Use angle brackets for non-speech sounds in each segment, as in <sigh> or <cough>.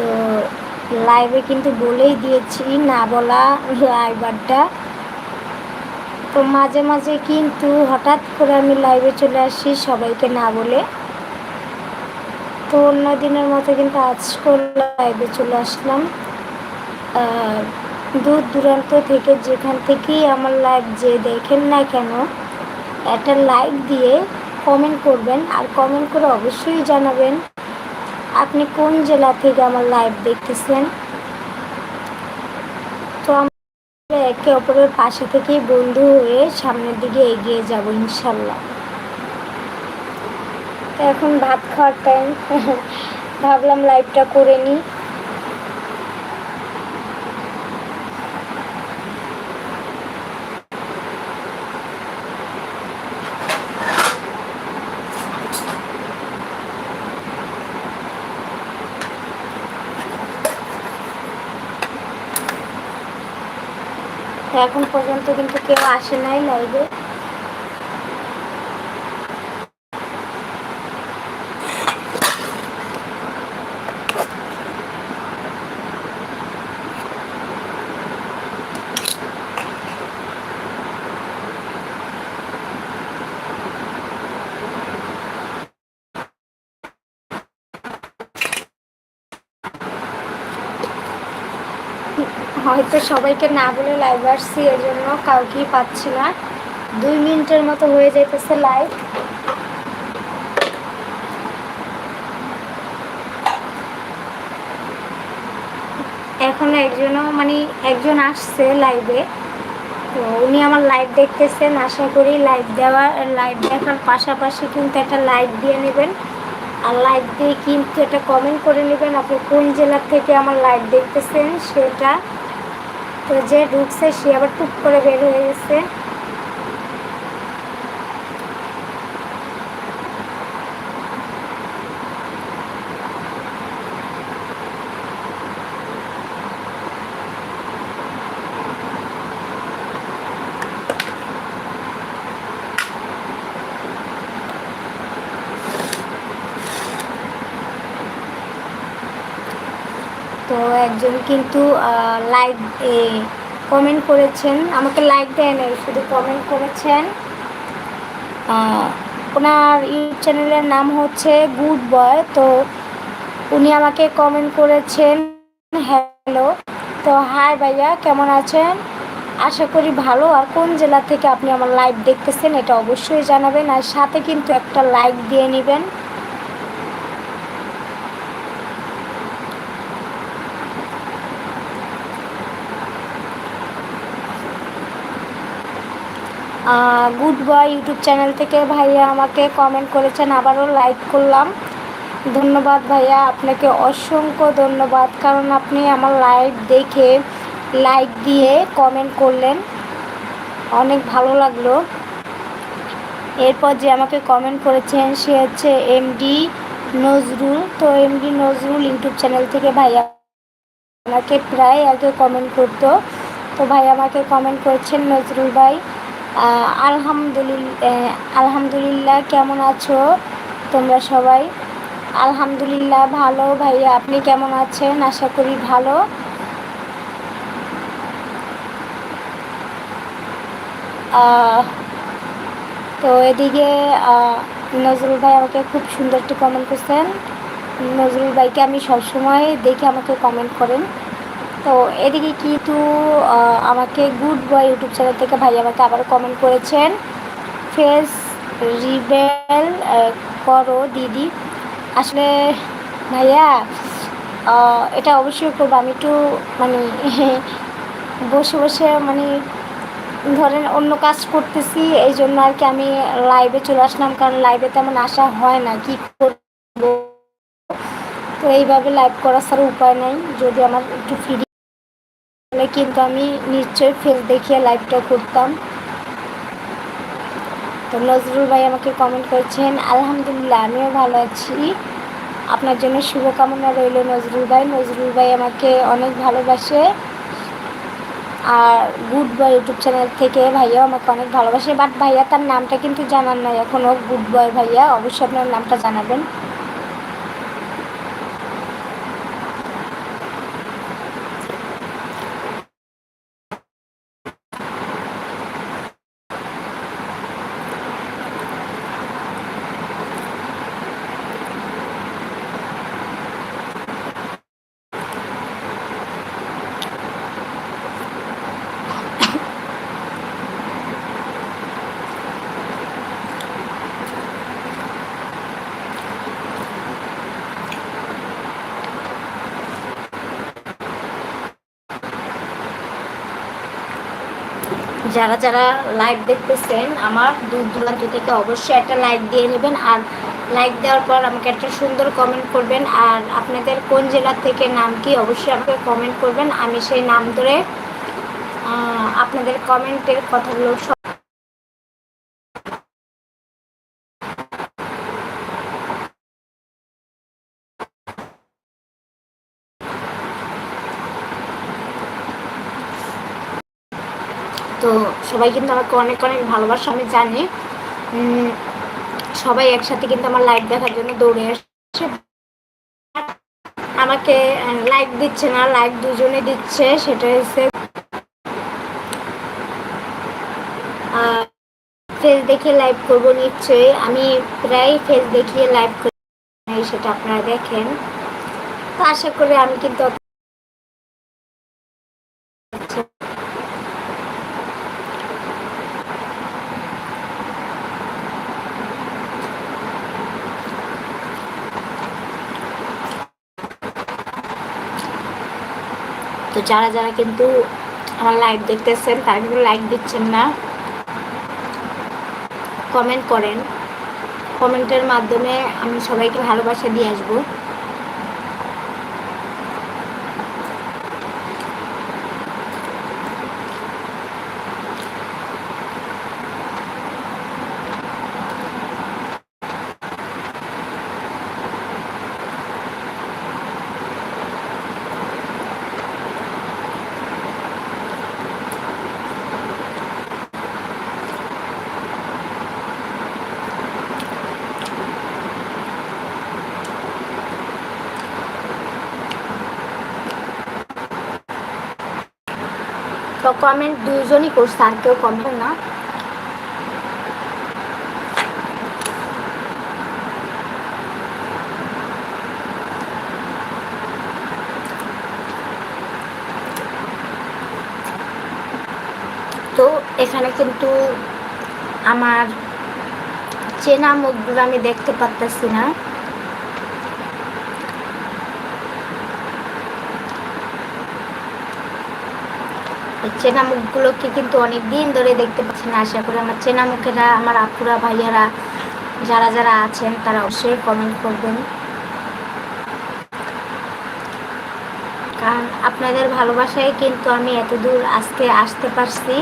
তো লাইভে কিন্তু বলেই দিয়েছি, না বলা লাইভারটা তো মাঝে মাঝে কিন্তু হঠাৎ করে আমি লাইভে চলে আসি সবাইকে না বলে। তো অন্য দিনের মতো কিন্তু আজকে লাইভে চলে আসলাম। দূর দূরান্ত থেকে যেখান থেকেই আমার লাইভ যে দেখেন না কেন, একটা লাইক দিয়ে কমেন্ট করবেন। আর কমেন্ট করে অবশ্যই জানাবেন। আপনি কোন জেলা থেকে আমার লাইভ দেখতেছেন? তো আমরা একে অপরের পাশে থেকে বন্ধু হয়ে সামনের দিকে এগিয়ে যাব, ইনশাল্লাহ। এখন ভাত খাওয়ার টাইম ভাবলাম লাইভটা করে নিই। এখন পর্যন্ত কিন্তু কেউ আসে নাই লাইভে হয়তো সবাইকে না বলে লাইভ আসছি এর জন্য কাউকেই পাচ্ছি না। দুই মিনিটের মতো হয়ে যাইতেছে লাইভ এখন একজনও মানে একজন আসছে লাইভে তো উনি আমার লাইভ দেখতেছেন, আশা করি লাইভ দেওয়া লাইভ দেখার পাশাপাশি কিন্তু একটা লাইভ দিয়ে নেবেন। আর লাইভ দিয়ে কিন্তু একটা কমেন্ট করে নেবেন, আপনি কোন জেলার থেকে আমার লাইভ দেখতেছেন সেটা তো যে ঢুকছে সে আবার টুক করে বের হয়ে গেছে তো একজন কিন্তু লাইক কমেন্ট করেছেন। আমাকে লাইক দেয় নাই শুধু কমেন্ট করেছেন। ওনার ইউটিউব চ্যানেলের নাম হচ্ছে গুড বয় তো উনি আমাকে কমেন্ট করেছেন হ্যালো তো হাই ভাইয়া, কেমন আছেন? আশা করি ভালো। আর কোন জেলা থেকে আপনি আমার লাইভ দেখতেছেন, এটা অবশ্যই জানাবেন। আর সাথে কিন্তু একটা লাইক দিয়ে নেবেন। গুড বয় ইউটিউব চ্যানেল থেকে ভাইয়া আমাকে কমেন্ট করেছেন, আবারও লাইক করলাম। ধন্যবাদ ভাইয়া, আপনাকে অসংখ্য ধন্যবাদ, কারণ আপনি আমার লাইভ দেখে লাইক দিয়ে কমেন্ট করলেন। অনেক ভালো লাগল। এরপর যে আমাকে কমেন্ট করেছেন, সে হচ্ছে এমডি নজরুল। তো এমডি নজরুল ইউটিউব চ্যানেল থেকে ভাইয়া আমাকে প্রায় আগে কমেন্ট করতো। তো ভাই আমাকে কমেন্ট করেছেন নজরুল ভাই। আলহামদুলিল্লাহ আলহামদুলিল্লাহ, কেমন আছো তোমরা সবাই? আলহামদুলিল্লাহ, ভালো ভাইয়া, আপনি কেমন আছেন? আশা করি ভালো। তো এদিকে নজরুল ভাই আমাকে খুব সুন্দর একটি কমেন্ট করছেন। নজরুল ভাইকে আমি সবসময় দেখে আমাকে কমেন্ট করেন। তো এদিকে কিন্তু আমাকে গুড বয় ইউটিউব চ্যানেল থেকে ভাই আমাকে আবার কমেন্ট করেছেন। ফেস রিবেল করো দিদি। আসলে ভাইয়া এটা অবশ্যই করব। আমি একটু মানে <laughs> বসে বসে মানে ধরেন অন্য কাজ করতেছি, এই জন্য আর কি আমি লাইভে চলে আসলাম। কারণ লাইভে তেমন আসা হয় না, কি করব? তো এইভাবে লাইভ করার ছাড়া উপায় নাই। যদি আমার একটু ফ্রি তাহলে কিন্তু আমি নিশ্চয়ই ফেস দেখিয়ে লাইভটা করতাম। তো নজরুল ভাই আমাকে কমেন্ট করেছেন, আলহামদুলিল্লাহ, আমিও ভালো আছি। আপনার জন্য শুভকামনা রইল নজরুল ভাই। নজরুল ভাই আমাকে অনেক ভালোবাসে। আর গুড বয় ইউটিউব চ্যানেল থেকে ভাইয়াও আমাকে অনেক ভালোবাসে। বাট ভাইয়া তার নামটা কিন্তু জানার নাই এখনও গুড বয় ভাইয়া, অবশ্যই আপনার নামটা জানাবেন। যারা যারা লাইভ দেখতেছেন, আমার দূর দূরান্ত থেকে অবশ্যই একটা লাইক দিয়ে নেবেন। আর লাইক দেওয়ার পর আমাকে একটা সুন্দর কমেন্ট করবেন। আর আপনাদের কোন জেলার থেকে নাম কি, অবশ্যই আমাকে কমেন্ট করবেন। আমি সেই নাম ধরে আপনাদের কমেন্টের কথাগুলো তো সবাই কিন্তু আমাকে অনেক অনেক ভালোবাসা, আমি জানি। সবাই একসাথে কিন্তু আমার লাইভ দেখার জন্য দৌড়ে আসছে আমাকে লাইক দিচ্ছে না লাইক দুজনে দিচ্ছে সেটা হচ্ছে। ফেস দেখে লাইভ করব নিশ্চয়ই। আমি প্রায় ফেস দেখিয়ে লাইভ করি সেটা আপনারা দেখেন। তো আশা করি আমি কিন্তু তো যারা যারা কিন্তু আমার লাইভ দেখতেছেন, তারা কিন্তু লাইক দিচ্ছেন না। কমেন্ট করেন। কমেন্টের মাধ্যমে আমি সবাইকে ভালোবাসা দিয়ে আসব তো কমেন্ট দুজনই করছে, আর কেউ কমেন্ট না। তো এখানে কিন্তু আমার চেনা মুখগুলো আমি দেখতে পারতেছি না। চেনা মুখগুলোকে কিন্তু অনেক দিন ধরে দেখতে পাচ্ছি না। আশা করি আমার চেনা মুখেরা আমার আপুরা, ভাইয়ারা যারা যারা আছেন, তারা অবশ্যই কমেন্ট করবেন। কারণ আপনাদের ভালোবাসায় কিন্তু আমি এত দূর আজকে আসতে পারছি।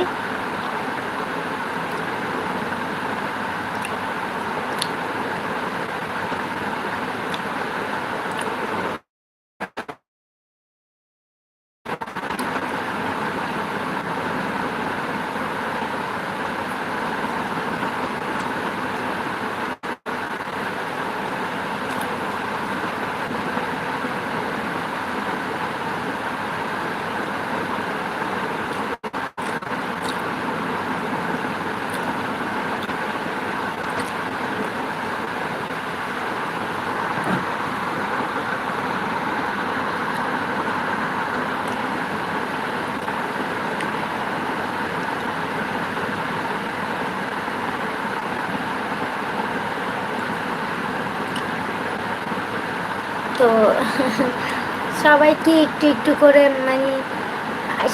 তো <laughs> সবাই কি একটু একটু করে মানে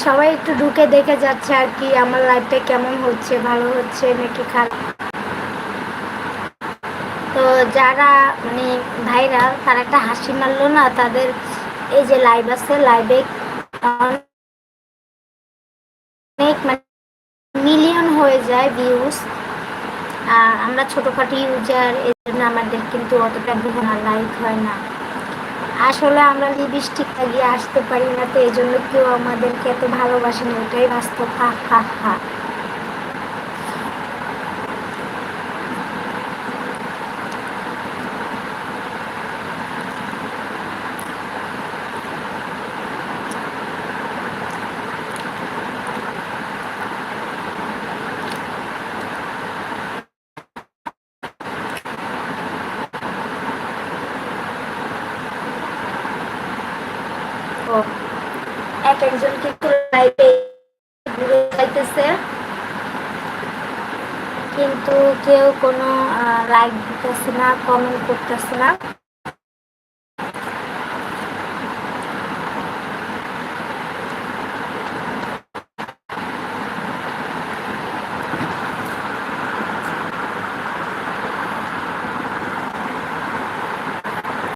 সবাই একটু ঢুকে দেখে যাচ্ছে আর কি, আমার লাইফটা কেমন হচ্ছে, ভালো হচ্ছে নাকি খারাপ? তো যারা মানে ভাইরা, তারা একটা হাসি মারলো না, তাদের এই যে লাইভ আছে লাইভে অনেক মানে মিলিয়ন হয়ে যায় ভিউজ আমরা ছোটোখাটো ইউজার এই জন্য আমাদের কিন্তু অতটা লাইক হয় না। আসলে আমরা লিপস্টিক লাগিয়ে আসতে পারি না, তো এই জন্য কেউ আমাদেরকে এত ভালোবাসে না ওটাই বাস্তব। হা হা হা এক একজন কিন্তু লাইভে ঘুরে যাইতেছে কিন্তু কেউ কোনো লাইক দিতেছে না কমেন্ট করতেছে না।